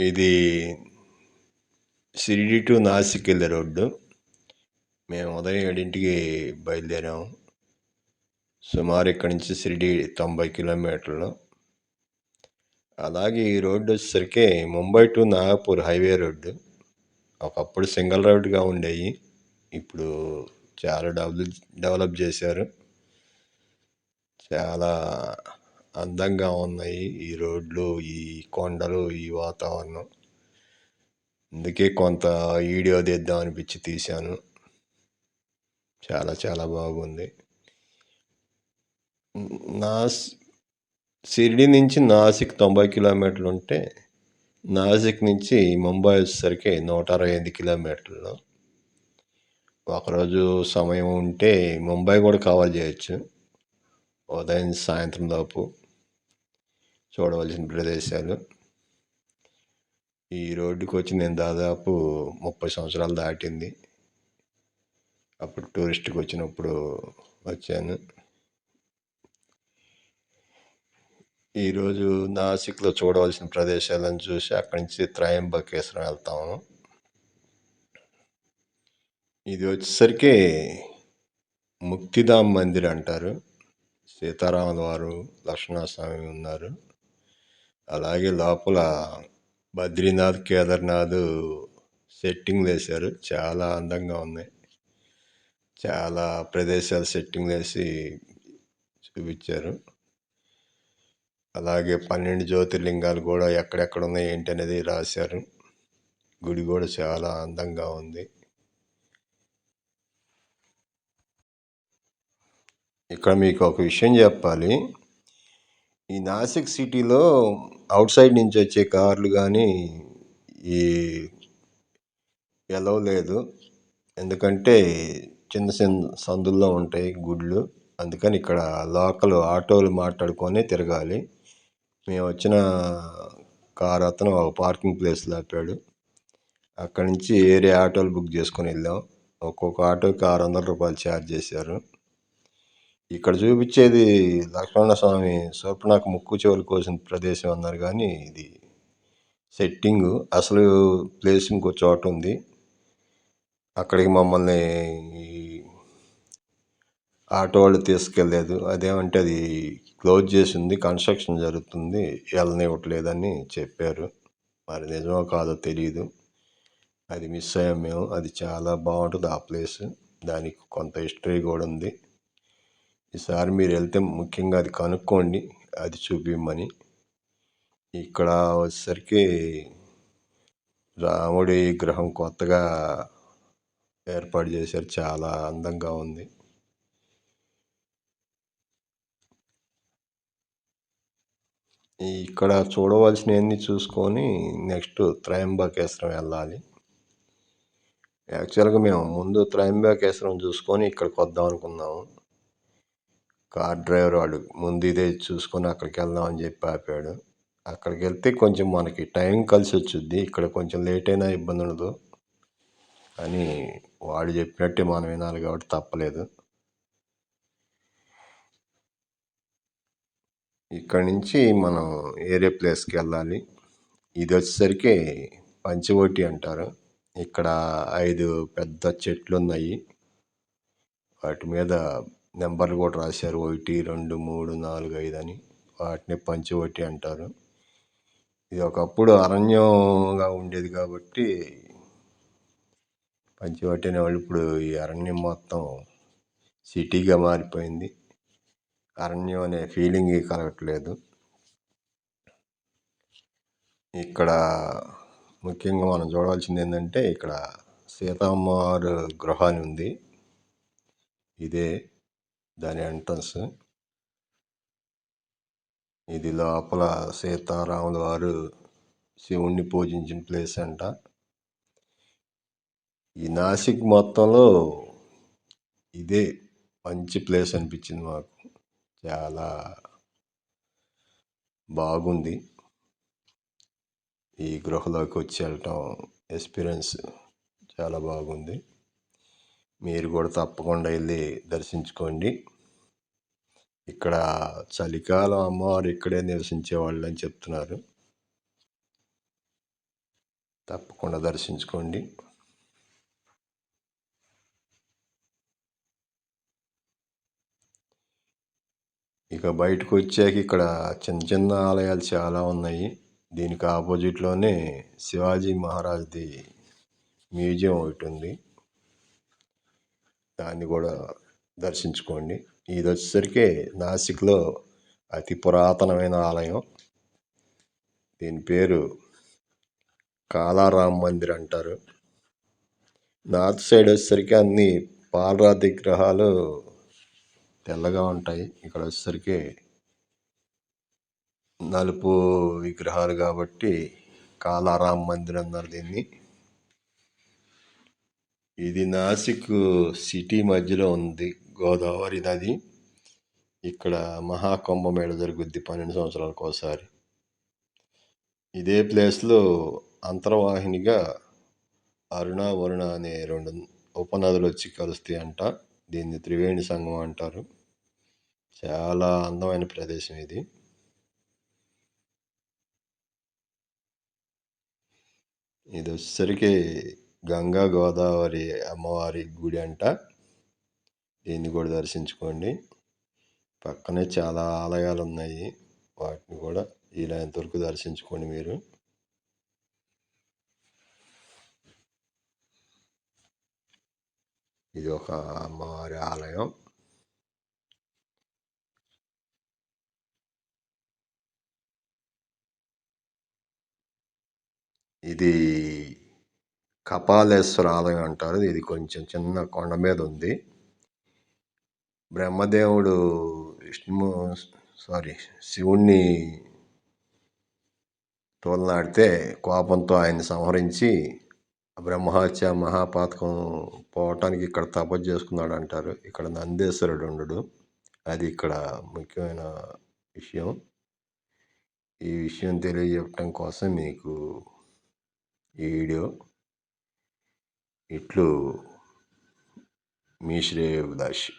ఇది షిరిడి టు నాసిక్ వెళ్ళే రోడ్డు. మేము ఉదయం ఏడింటికి బయలుదేరాము సుమారు ఇక్కడి నుంచి షిరిడి తొంభై కిలోమీటర్లు. అలాగే ఈ రోడ్డు వచ్చేసరికి Mumbai to Nagpur highway road. ఒకప్పుడు సింగిల్ రోడ్డుగా ఉండేవి ఇప్పుడు చాలా డెవలప్ డెవలప్ చేశారు. చాలా అందంగా ఉన్నాయి ఈ రోడ్లు ఈ కొండలు ఈ వాతావరణం. అందుకే కొంత వీడియో తీద్దాం అనిపించి తీశాను. చాలా చాలా బాగుంది. నా షిరిడి నుంచి నాసిక్ తొంభై కిలోమీటర్లు ఉంటే నాసిక్ నుంచి ముంబై వచ్చేసరికి నూట అరవై ఎనిమిది కిలోమీటర్లు. ఒకరోజు సమయం ఉంటే ముంబై కూడా కవర్ చేయొచ్చు. ఉదయం సాయంత్రం లోపు. చూడవలసిన ప్రదేశాలు. ఈ రోడ్డుకి వచ్చి నేను దాదాపు ముప్పై సంవత్సరాలు దాటింది. అప్పుడు టూరిస్ట్కి వచ్చినప్పుడు వచ్చాను. ఈరోజు నాసిక్లో చూడవలసిన ప్రదేశాలను చూసి అక్కడి నుంచి త్రయంబకేశ్వరం వెళ్తాము. ఇది వచ్చేసరికి ముక్తిధామ్ మందిర్ అంటారు. సీతారాముల వారు లక్ష్మణస్వామి ఉన్నారు. అలాగే లోపల బద్రీనాథ్ కేదార్నాథ్ సెట్టింగ్ వేశారు. చాలా అందంగా ఉన్నాయి. చాలా ప్రదేశాలు సెట్టింగ్ వేసి చూపించారు. అలాగే పన్నెండు జ్యోతిర్లింగాలు కూడా ఎక్కడెక్కడ ఉన్నాయి ఏంటి అనేది రాశారు. గుడి కూడా చాలా అందంగా ఉంది. ఇక్కడ మీకు ఒక విషయం చెప్పాలి. ఈ నాసిక్ సిటీలో అవుట్ సైడ్ నుంచి వచ్చే కార్లు కానీ ఈ ఎలవ్ లేదు. ఎందుకంటే చిన్న చిన్న సందుల్లో ఉంటాయి గుడ్లు. అందుకని ఇక్కడ లోకల్ ఆటోలు మాట్లాడుకొని తిరగాలి. మేము వచ్చిన కార్ అతను ఒక పార్కింగ్ ప్లేస్లో ఆపాడు అక్కడి నుంచి ఏరే ఆటోలు బుక్ చేసుకొని వెళ్ళాం. ఒక్కొక్క ఆటోకి ఆరు వందల రూపాయలు ఛార్జ్ చేశారు. ఇక్కడ చూపించేది లక్ష్మణ స్వామి శూర్పణఖ ముక్కు చెవులు కోసిన ప్రదేశం అన్నారు కానీ ఇది సెట్టింగ్. అసలు ప్లేస్ ఇంకో చోట ఉంది. అక్కడికి మమ్మల్ని ఆటో వాళ్ళు తీసుకెళ్ళలేదు. అదేమంటే అది క్లోజ్ చేసింది కన్స్ట్రక్షన్ జరుగుతుంది. వెళ్ళనివ్వట్లేదని చెప్పారు. మరి నిజమో కాదో తెలియదు అది మిస్ అయ్యాం మేము. అది చాలా బాగుంటుంది ఆ ప్లేస్. దానికి కొంత హిస్టరీ కూడా ఉంది. ఈసారి మీరు వెళ్తే ముఖ్యంగా అది కనుక్కోండి అది చూపిమ్మని. ఇక్కడ వచ్చేసరికి రాముడి విగ్రహం కొత్తగా ఏర్పాటు చేశారు చాలా అందంగా ఉంది. ఇక్కడ చూడవలసినవన్నీ చూసుకొని నెక్స్ట్ త్రయంబకేశ్వరం వెళ్ళాలి. యాక్చువల్గా మేము ముందు త్రయంబకేశ్వరం చూసుకొని ఇక్కడికి వద్దాం అనుకున్నాము. కార్ డ్రైవర్ వాడు ముందు ఇదే చూసుకొని అక్కడికి వెళ్దాం అని చెప్పి ఆపాడు. అక్కడికి వెళ్తే కొంచెం మనకి టైం కలిసి వచ్చుద్ది. ఇక్కడ కొంచెం లేట్ అయినా ఇబ్బంది ఉండదు. అని వాడు చెప్పినట్టే మనం వినాలి కాబట్టి తప్పలేదు. ఇక్కడి నుంచి మనం ఏరే ప్లేస్కి వెళ్ళాలి. ఇది వచ్చేసరికి పంచవోటి అంటారు. ఇక్కడ ఐదు పెద్ద చెట్లు ఉన్నాయి. వాటి మీద నెంబర్లు కూడా రాశారు. ఒకటి రెండు మూడు నాలుగు ఐదు అని. వాటిని పంచవటి అంటారు. ఇది ఒకప్పుడు అరణ్యంగా ఉండేది కాబట్టి పంచవటి అనేవాళ్ళు ఇప్పుడు ఈ అరణ్యం మొత్తం సిటీగా మారిపోయింది. అరణ్యం అనే ఫీలింగ్ కలగట్లేదు. ఇక్కడ ముఖ్యంగా మనం చూడాల్సింది ఏంటంటే ఇక్కడ సీతమ్మవారు గృహాన్ని ఉంది. ఇదే దాని ఎంట్రన్స్. ఇది లోపల సీతారాముల వారు శివుణ్ణి పూజించిన ప్లేస్ అంట. ఈ నాసిక్ మొత్తంలో ఇదే మంచి ప్లేస్ అనిపించింది మాకు. చాలా బాగుంది. ఈ గృహలోకి వచ్చి వెళ్ళటం ఎక్స్పీరియన్స్ చాలా బాగుంది. మీరు కూడా తప్పకుండా వెళ్ళి దర్శించుకోండి. ఇక్కడ చలికాలం అమ్మవారు ఇక్కడే నివసించేవాళ్ళు అని చెప్తున్నారు. తప్పకుండా దర్శించుకోండి. ఇక బయటకు వచ్చాక ఇక్కడ చిన్న చిన్న ఆలయాలు చాలా ఉన్నాయి. దీనికి ఆపోజిట్లోనే శివాజీ మహారాజ్ది మ్యూజియం ఒకటి ఉంది. దాన్ని కూడా దర్శించుకోండి. ఇది వచ్చేసరికి నాసిక్లో అతి పురాతనమైన ఆలయం. దీని పేరు కాలారాం మందిర్ అంటారు. నార్త్ సైడ్ వచ్చేసరికి అన్ని పాలరాతి విగ్రహాలు తెల్లగా ఉంటాయి. ఇక్కడ వచ్చేసరికి నలుపు విగ్రహాలు కాబట్టి కాలారాం మందిర్ అన్నారు దీన్ని. ఇది నాసిక్ సిటీ మధ్యలో ఉంది గోదావరి నది. ఇక్కడ మహాకుంభమేళ జరుగుద్ది పన్నెండు సంవత్సరాలకు ఒకసారి. ఇదే ప్లేస్లో అంతర్వాహినిగా అరుణ వరుణ అనే రెండు ఉపనదులు వచ్చి కలుస్తాయి అంట. దీన్ని త్రివేణి సంగమం అంటారు. చాలా అందమైన ప్రదేశం ఇది. ఇది వచ్చేసరికి గంగా గోదావరి అమ్మవారి గుడి అంట. దీన్ని కూడా దర్శించుకోండి. పక్కనే చాలా ఆలయాలు ఉన్నాయి. వాటిని కూడా వీలైనంత వరకు దర్శించుకోండి మీరు. ఇది ఒక అమ్మవారి ఆలయం. ఇది కపాలేశ్వర ఆలయం అంటారు. ఇది కొంచెం చిన్న కొండ మీద ఉంది. బ్రహ్మదేవుడు విష్ణు సారీ శివుణ్ణి తోలనాడితే కోపంతో ఆయన సంహరించి బ్రహ్మహత్య మహాపాతకం పోవటానికి ఇక్కడ తపస్సు చేసుకున్నాడు అంటారు. ఇక్కడ నందేశ్వరుడు ఉండడు. అది ఇక్కడ ముఖ్యమైన విషయం. ఈ విషయం తెలియజెప్పడం కోసం మీకు ఈ వీడియో ఇట్లు మీ శ్రేయోదాసి